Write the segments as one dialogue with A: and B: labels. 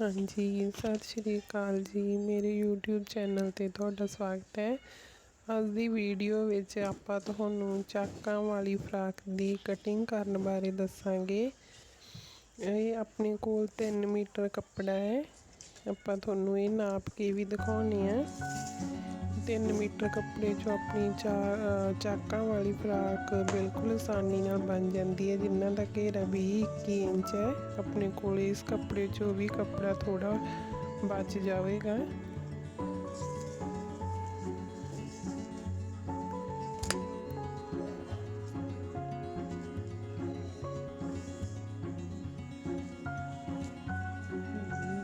A: ਹਾਂਜੀ, ਸਤਿ ਸ਼੍ਰੀ ਅਕਾਲ ਜੀ। ਮੇਰੇ YouTube ਚੈਨਲ ਤੇ ਤੁਹਾਡਾ ਸਵਾਗਤ ਹੈ। ਅੱਜ ਦੀ ਵੀਡੀਓ ਵਿੱਚ ਆਪਾਂ ਤੁਹਾਨੂੰ ਚਾਕਾਂ ਵਾਲੀ ਫਰਾਕ ਦੀ ਕਟਿੰਗ ਕਰਨ ਬਾਰੇ ਦੱਸਾਂਗੇ। ਇਹ ਆਪਣੇ ਕੋਲ 3 ਮੀਟਰ ਕੱਪੜਾ ਹੈ। ਆਪਾਂ ਤੁਹਾਨੂੰ ਇਹ ਨਾਪ ਕੇ ਵੀ ਦਿਖਾਉਣੀ ਹੈ। 3 ਮੀਟਰ ਕੱਪੜੇ 'ਚੋਂ ਆਪਣੀ ਚਾ ਚਾਕਾਂ ਵਾਲੀ ਫਰਾਕ ਬਿਲਕੁਲ ਆਸਾਨੀ ਨਾਲ ਬਣ ਜਾਂਦੀ ਹੈ ਜਿਨ੍ਹਾਂ ਦਾ ਘੇਰਾ ਵੀ 21 ਇੰਚ ਹੈ। ਆਪਣੇ ਕੋਲ ਇਸ ਕੱਪੜੇ 'ਚੋਂ ਵੀ ਕੱਪੜਾ ਥੋੜਾ ਬਚ ਜਾਵੇਗਾ।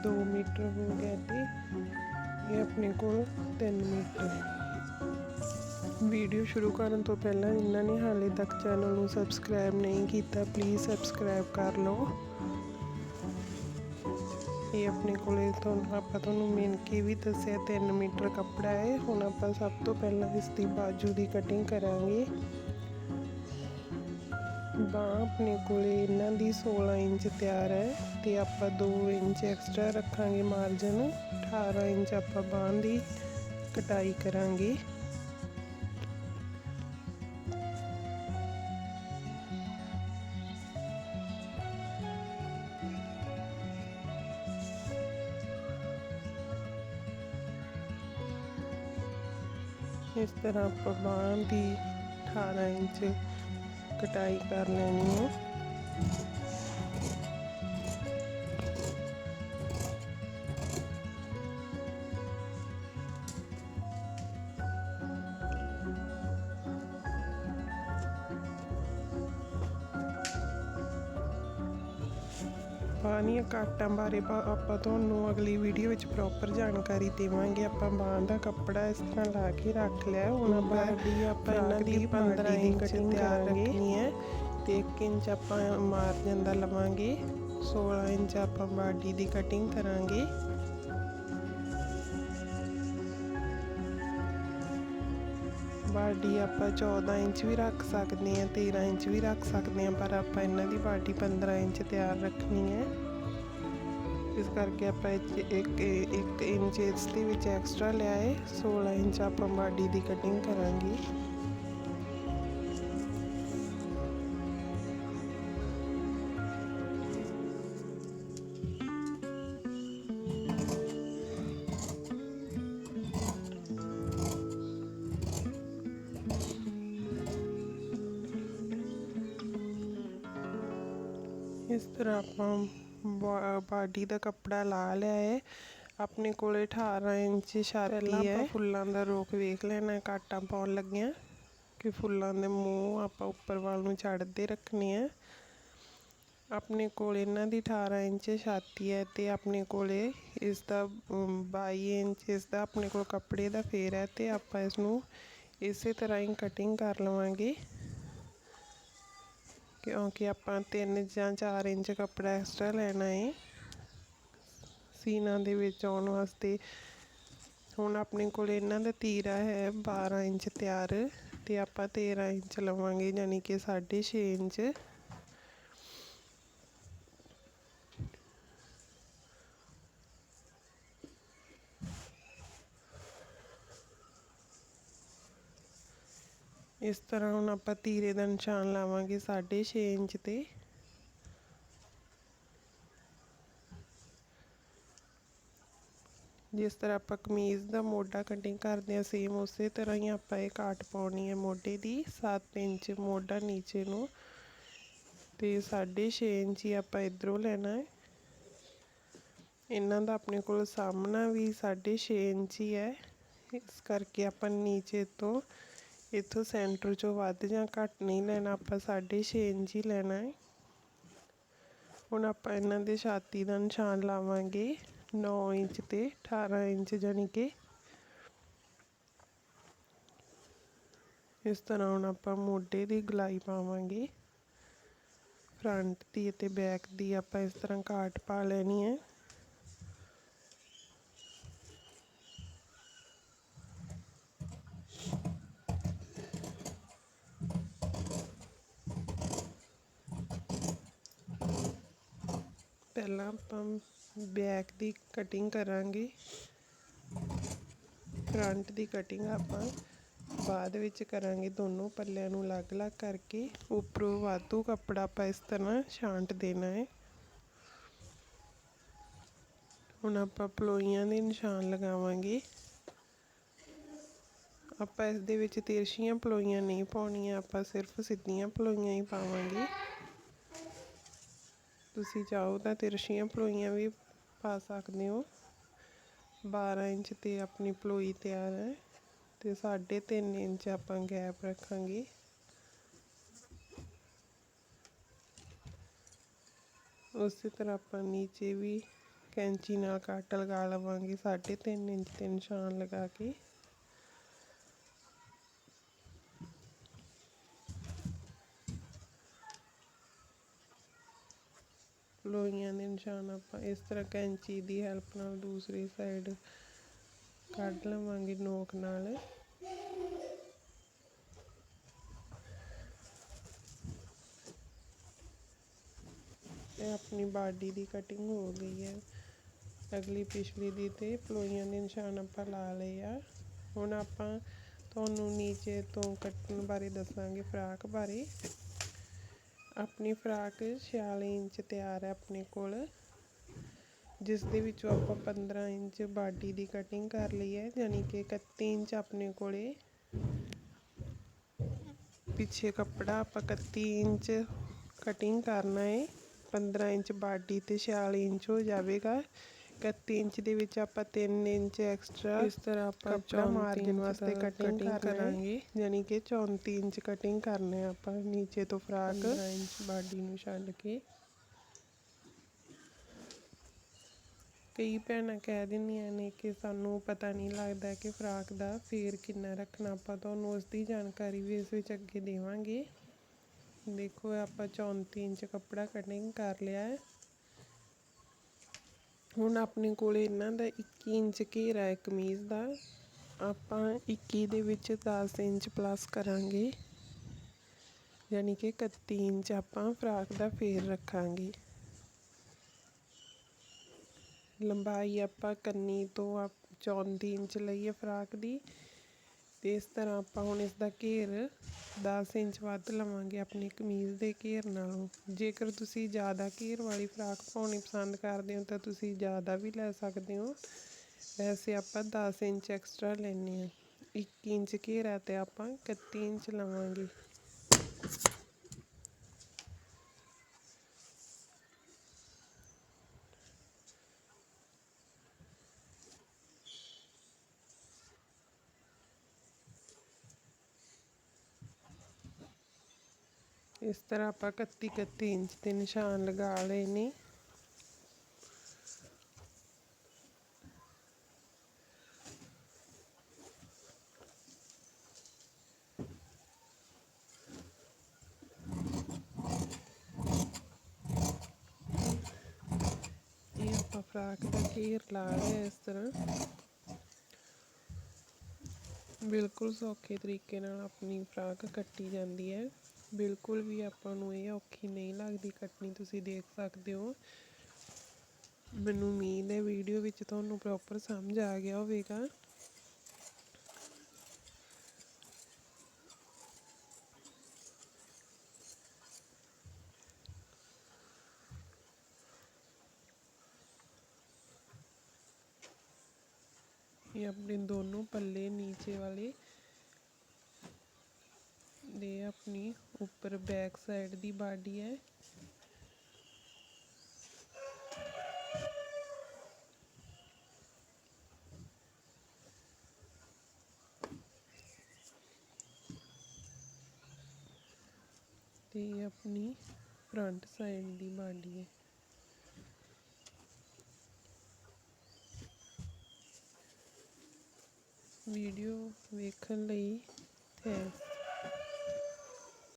A: ਦੋ ਮੀਟਰ ਹੋ ਗਿਆ ਤੇ ਇਹ ਆਪਣੇ ਕੋਲ 3 ਮੀਟਰ ਵੀਡੀਓ ਸ਼ੁਰੂ ਕਰਨ ਤੋਂ ਪਹਿਲਾਂ ਇਹਨਾਂ ਨੇ ਹਾਲੇ ਤੱਕ ਚੈਨਲ ਨੂੰ ਸਬਸਕ੍ਰਾਈਬ ਨਹੀਂ ਕੀਤਾ ਪਲੀਜ਼ ਸਬਸਕ੍ਰਾਈਬ ਕਰ ਲਓ। ਇਹ ਆਪਣੇ ਕੋਲੇ ਤੁਹਾਨੂੰ, ਆਪਾਂ ਤੁਹਾਨੂੰ ਮਿਲ ਕੇ ਵੀ ਦੱਸਿਆ 3 ਮੀਟਰ ਕੱਪੜਾ ਹੈ। ਹੁਣ ਆਪਾਂ ਸਭ ਤੋਂ ਪਹਿਲਾਂ ਇਸ ਦੀ ਬਾਜੂ ਦੀ ਕਟਿੰਗ ਕਰਾਂਗੇ। ਬਾਂਹ ਆਪਣੇ ਕੋਲੇ ਇਹਨਾਂ ਦੀ 16 ਇੰਚ ਤਿਆਰ ਹੈ ਤੇ ਆਪਾਂ 2 ਇੰਚ ਐਕਸਟਰਾ ਰੱਖਾਂਗੇ ਮਾਰਜਨ 18 ਇੰਚ ਆਪਾਂ ਬਾਂਹ ਦੀ ਕਟਾਈ ਕਰਾਂਗੇ। ਇਸ ਤਰ੍ਹਾਂ ਆਪਾਂ ਬਾਂਹ ਦੀ 18 ਇੰਚ ਕਟਾਈ ਕਰ ਲੈਣੀ ਹੈ ਪਾਣੀਆਂ ਕਾਟਾਂ ਬਾਰੇ ਆਪਾਂ ਤੁਹਾਨੂੰ ਅਗਲੀ ਵੀਡੀਓ ਵਿੱਚ ਪ੍ਰੋਪਰ ਜਾਣਕਾਰੀ ਦੇਵਾਂਗੇ। ਆਪਾਂ ਬਾਂਹ ਦਾ ਕੱਪੜਾ ਇਸ ਤਰ੍ਹਾਂ ਲਾ ਕੇ ਰੱਖ ਲਿਆ। ਹੁਣ ਆਪਾਂ ਦੀ ਆਪਾਂ ਇਹਨਾਂ ਦੀ 15 ਇੰਚ ਤਿਆਰ ਰੱਖਣੀ ਹੈ। ਤੇ 1 ਇੰਚ ਆਪਾਂ ਮਾਰਜਨ ਦਾ ਲਵਾਂਗੇ। 16 ਇੰਚ ਆਪਾਂ ਬਾਡੀ ਦੀ ਕਟਿੰਗ ਕਰਾਂਗੇ। ਬਾਡੀ ਆਪਾਂ 14 ਇੰਚ ਵੀ ਰੱਖ ਸਕਦੇ ਹਾਂ 13 ਇੰਚ ਵੀ ਰੱਖ ਸਕਦੇ ਹਾਂ, ਪਰ ਆਪਾਂ ਇਹਨਾਂ ਦੀ ਬਾਡੀ 15 ਇੰਚ ਤਿਆਰ ਰੱਖਣੀ ਹੈ। ਇਸ ਕਰਕੇ ਆਪਾਂ ਇੱਕ ਇੱਕ ਇੰਚ ਇਸ ਦੇ ਵਿੱਚ ਐਕਸਟਰਾ ਲਿਆ ਹੈ 16 ਇੰਚ ਆਪਾਂ ਬਾਡੀ ਦੀ ਕਟਿੰਗ ਕਰਾਂਗੇ। ਇਸ ਤਰ੍ਹਾਂ ਆਪਾਂ ਬਾਡੀ ਦਾ ਕੱਪੜਾ ਲਾ ਲਿਆ ਹੈ ਆਪਣੇ ਕੋਲੇ 18 ਇੰਚ ਛਾਤੀ ਹੈ ਫੁੱਲਾਂ ਦਾ ਰੋਕ ਵੇਖ ਲੈਣਾ ਕਾਟਾਂ ਪਾਉਣ ਲੱਗਿਆ ਕਿ ਫੁੱਲਾਂ ਦੇ ਮੂੰਹ ਆਪਾਂ ਉੱਪਰ ਵੱਲ ਨੂੰ ਚੜਦੇ ਰੱਖਣੇ ਆ। ਆਪਣੇ ਕੋਲ ਇਹਨਾਂ ਦੀ 18 ਇੰਚ ਛਾਤੀ ਹੈ ਤੇ ਆਪਣੇ ਕੋਲੇ ਇਸ ਦਾ 22 ਇੰਚ ਇਸ ਦਾ ਆਪਣੇ ਕੋਲ ਕੱਪੜੇ ਦਾ ਫੇਰ ਹੈ ਤੇ ਆਪਾਂ ਇਸ ਨੂੰ ਇਸੇ ਤਰ੍ਹਾਂ ਹੀ ਕਟਿੰਗ ਕਰ ਲਵਾਂਗੇ। ਕਿਉਂਕਿ ਆਪਾਂ 3 ਜਾਂ 4 ਇੰਚ ਕੱਪੜਾ ਐਕਸਟਰਾ ਲੈਣਾ ਹੈ ਸੀਨਾ ਦੇ ਵਿੱਚ ਆਉਣ ਵਾਸਤੇ ਹੁਣ ਆਪਣੇ ਕੋਲ ਇਹਨਾਂ ਦਾ ਤੀਰਾ ਹੈ 12 ਇੰਚ ਤਿਆਰ ਤੇ ਆਪਾਂ 13 ਇੰਚ ਲਵਾਂਗੇ ਯਾਨੀ ਕਿ 6.5 ਇੰਚ। ਇਸ ਤਰ੍ਹਾਂ ਹੁਣ ਆਪਾਂ ਤੀਰੇ ਦਾ ਨਿਸ਼ਾਨ ਲਾਵਾਂਗੇ 6.5 ਇੰਚ ਤੇ। ਜਿਸ ਤਰ੍ਹਾਂ ਆਪਾਂ ਕਮੀਜ਼ ਦਾ ਮੋਢਾ ਕਟਿੰਗ ਕਰਦੇ ਆ ਸੇਮ ਉਸੇ ਤਰ੍ਹਾਂ ਹੀ ਆਪਾਂ ਇਹ ਕਾਟ ਪਾਉਣੀ ਹੈ ਮੋਢੇ ਦੀ 7 ਇੰਚ ਮੋਢਾ ਨੀਚੇ ਨੂੰ। ਤੇ 6.5 ਇੰਚ ਹੀ ਆਪਾਂ ਇਧਰੋਂ ਲੈਣਾ ਹੈ। ਇਹਨਾਂ ਦਾ ਆਪਣੇ ਕੋਲ ਸਾਹਮਣਾ ਵੀ 6.5 ਇੰਚ ਹੀ ਹੈ। ਇਸ ਕਰਕੇ ਆਪਾਂ ਨੀਚੇ ਤੋਂ ਇੱਥੋਂ ਸੈਂਟਰ ਚੋਂ ਵੱਧ ਜਾਂ ਘੱਟ ਨਹੀਂ ਲੈਣਾ, ਆਪਾਂ 6.5 ਇੰਚ ਹੀ ਲੈਣਾ ਹੈ। ਹੁਣ ਆਪਾਂ ਇਹਨਾਂ ਦੇ ਛਾਤੀ ਦਾ ਨਿਸ਼ਾਨ ਲਾਵਾਂਗੇ 9 ਇੰਚ ਤੇ 18 ਇੰਚ ਜਾਨੀ ਕਿ। ਇਸ ਤਰ੍ਹਾਂ ਹੁਣ ਆਪਾਂ ਮੋਢੇ ਦੀ ਗਲਾਈ ਪਾਵਾਂਗੇ। ਫਰੰਟ ਦੀ ਅਤੇ ਬੈਕ ਦੀ ਆਪਾਂ ਇਸ ਤਰ੍ਹਾਂ ਕਾਟ ਪਾ ਲੈਣੀ ਹੈ। ਪਹਿਲਾਂ ਆਪਾਂ ਬੈਕ ਦੀ ਕਟਿੰਗ ਕਰਾਂਗੇ। ਫਰੰਟ ਦੀ ਕਟਿੰਗ ਆਪਾਂ ਬਾਅਦ ਵਿੱਚ ਕਰਾਂਗੇ ਦੋਨੋਂ ਪੱਲਿਆਂ ਨੂੰ ਅਲੱਗ-ਅਲੱਗ ਕਰਕੇ। ਉੱਪਰੋਂ ਵਾਧੂ ਕੱਪੜਾ ਆਪਾਂ ਇਸ ਤਰ੍ਹਾਂ ਛਾਂਟ ਦੇਣਾ ਹੈ। ਹੁਣ ਆਪਾਂ ਪਲੋਈਆਂ ਦੇ ਨਿਸ਼ਾਨ ਲਗਾਵਾਂਗੇ। ਆਪਾਂ ਇਸ ਦੇ ਵਿੱਚ ਤਿਰਛੀਆਂ ਪਲੋਈਆਂ ਨਹੀਂ ਪਾਉਣੀਆਂ, ਆਪਾਂ ਸਿਰਫ ਸਿੱਧੀਆਂ ਪਲੋਈਆਂ ਹੀ ਪਾਵਾਂਗੇ। ਤੁਸੀਂ ਚਾਹੋ ਤਾਂ ਤਿਰਛੀਆਂ ਪਲੋਈਆਂ ਵੀ ਪਾ ਸਕਦੇ ਹੋ। 12 ਇੰਚ ਤੇ ਆਪਣੀ ਪਲੋਈ ਤਿਆਰ ਹੈ ਤੇ 3.5 ਇੰਚ ਆਪਾਂ ਗੈਪ ਰੱਖਾਂਗੇ। ਉਸੇ ਤਰ੍ਹਾਂ ਆਪਾਂ ਨੀਚੇ ਵੀ ਕੈਂਚੀ ਨਾਲ ਕੱਟ ਲਗਾ ਲਵਾਂਗੇ 3.5 ਇੰਚ ਤੇ ਨਿਸ਼ਾਨ ਲਗਾ ਕੇ। ਲੋਈਆਂ ਦੇ ਨਿਸ਼ਾਨ ਆਪਾਂ, ਇਸ ਤਰ੍ਹਾਂ ਕੈਂਚੀ ਦੀ ਹੈਲਪ ਨਾਲ ਦੂਸਰੀ ਸਾਈਡ ਕੱਢ ਲਵਾਂਗੇ ਨੋਕ ਨਾਲ। ਇਹ ਆਪਣੀ ਬਾਡੀ ਦੀ ਕਟਿੰਗ ਹੋ ਗਈ ਹੈ। ਅਗਲੀ ਪਿਛਲੀ ਦੀ ਤੇ ਪਲੋਈਆਂ ਦੇ ਨਿਸ਼ਾਨ ਆਪਾਂ ਲਾ ਲਏ ਆ। ਹੁਣ ਆਪਾਂ ਤੁਹਾਨੂੰ ਨੀਚੇ ਤੋਂ ਕੱਟਣ ਬਾਰੇ ਦੱਸਾਂਗੇ, ਫਰਾਕ ਬਾਰੇ। ਆਪਣੀ ਫਰਾਕ 46 ਇੰਚ ਤਿਆਰ ਹੈ ਆਪਣੇ ਕੋਲ। ਜਿਸ ਦੇ ਵਿੱਚੋਂ ਆਪਾਂ 15 ਇੰਚ ਬਾਡੀ ਦੀ ਕਟਿੰਗ ਕਰ ਲਈ ਹੈ ਯਾਨੀ ਕਿ 31 ਇੰਚ ਆਪਣੇ ਕੋਲੇ। ਪਿੱਛੇ ਕੱਪੜਾ ਆਪਾਂ 31 ਇੰਚ ਕਟਿੰਗ ਕਰਨਾ ਹੈ। 15 ਇੰਚ ਬਾਡੀ ਤੇ 46 ਇੰਚ ਹੋ ਜਾਵੇਗਾ। 31 ਇੰਚ ਦੇ ਵਿੱਚ ਆਪਾਂ 3 ਇੰਚ ਐਕਸਟਰਾ ਇਸ ਤਰ੍ਹਾਂ ਆਪਾਂ ਕੱਪੜਾ ਮਾਰਜਨ ਵਾਸਤੇ ਕਟਿੰਗ ਕਰਾਂਗੇ। ਯਾਨੀ ਕਿ 34 ਇੰਚ ਕਟਿੰਗ ਕਰਨੇ ਆਪਾਂ ਨੀਚੇ ਤੋਂ ਫਰਾਕ। 15 ਇੰਚ ਬਾਡੀ ਨੂੰ ਛੱਡ ਕੇ। ਕਈ ਭੈਣਾਂ ਕਹਿ ਦਿੰਦੀਆਂ ਨੇ ਕਿ ਸਾਨੂੰ ਪਤਾ ਨਹੀਂ ਲੱਗਦਾ ਕਿ ਫਰਾਕ ਦਾ ਫੇਰ ਕਿੰਨਾ ਰੱਖਣਾ ਆਪਾਂ ਤੁਹਾਨੂੰ ਉਸ ਦੀ ਜਾਣਕਾਰੀ ਵੀ ਇਸ ਵਿੱਚ ਅੱਗੇ ਦੇਵਾਂਗੇ। ਦੇਖੋ ਆਪਾਂ 34 ਇੰਚ ਕੱਪੜਾ ਕਟਿੰਗ ਕਰ ਲਿਆ ਹੈ। ਹੁਣ ਆਪਣੇ ਕੋਲ ਇਹਨਾਂ ਦਾ 21 ਇੰਚ ਘੇਰਾ ਹੈ ਕਮੀਜ਼ ਦਾ। ਆਪਾਂ 21 ਦੇ ਵਿੱਚ 10 ਇੰਚ ਪਲੱਸ ਕਰਾਂਗੇ। ਯਾਨੀ ਕਿ 31 ਇੰਚ ਆਪਾਂ ਫਰਾਕ ਦਾ ਫੇਰ ਰੱਖਾਂਗੇ। ਲੰਬਾਈ ਆਪਾਂ ਕੰਨੀ ਤੋਂ 34 ਇੰਚ ਲਈਏ ਫਰਾਕ ਦੀ। ਅਤੇ ਇਸ ਤਰ੍ਹਾਂ ਆਪਾਂ ਹੁਣ ਇਸ ਦਾ ਘੇਰ 10 ਇੰਚ ਵੱਧ ਲਵਾਂਗੇ ਆਪਣੀ ਕਮੀਜ਼ ਦੇ ਘੇਰ ਨਾਲੋਂ। ਜੇਕਰ ਤੁਸੀਂ ਜ਼ਿਆਦਾ ਘੇਰ ਵਾਲੀ ਫਰਾਕ ਪਾਉਣੀ ਪਸੰਦ ਕਰਦੇ ਹੋ ਤਾਂ ਤੁਸੀਂ ਜ਼ਿਆਦਾ ਵੀ ਲੈ ਸਕਦੇ ਹੋ। ਵੈਸੇ ਆਪਾਂ 10 ਇੰਚ ਐਕਸਟਰਾ ਲੈਣੇ ਆ 1 ਇੰਚ ਘੇਰਾ ਤੇ ਆਪਾਂ 31 ਇੰਚ ਲਵਾਂਗੇ। ਇਸ ਤਰ੍ਹਾਂ ਆਪਾਂ 31 31 ਇੰਚ ਦੇ ਨਿਸ਼ਾਨ ਲਗਾ ਲਏ ਨੇ। ਇਹ ਆਪਾਂ ਫਰਾਕ ਦਾ ਘੇਰ ਲਾ ਰਹੇ ਇਸ ਤਰ੍ਹਾਂ। ਬਿਲਕੁਲ ਸੌਖੇ ਤਰੀਕੇ ਨਾਲ ਆਪਣੀ ਫਰਾਕ ਕੱਟੀ ਜਾਂਦੀ ਹੈ। ਬਿਲਕੁਲ ਵੀ ਆਪਾਂ ਨੂੰ ਇਹ ਔਖੀ ਨਹੀਂ ਲੱਗਦੀ ਕੱਟਣੀ ਤੁਸੀਂ ਦੇਖ ਸਕਦੇ ਹੋ। ਮੈਨੂੰ ਉਮੀਦ ਹੈ ਵੀਡੀਓ ਵਿੱਚ ਤੁਹਾਨੂੰ ਪ੍ਰੋਪਰ ਸਮਝ ਆ ਗਿਆ ਹੋਵੇਗਾ। ਇਹ ਆਪਣੇ ਦੋਨੋਂ ਪੱਲੇ ਨੀਚੇ ਵਾਲੇ ਦੇ ਆਪਣੀ ਉੱਪਰ ਬੈਕ ਸਾਈਡ ਦੀ ਬਾਡੀ ਹੈ। ਤੇ ਆਪਣੀ ਫਰੰਟ ਸਾਈਡ ਦੀ ਬਾਡੀ ਹੈ। ਵੀਡੀਓ ਵੇਖਣ ਲਈ ਥੈਂਕਸ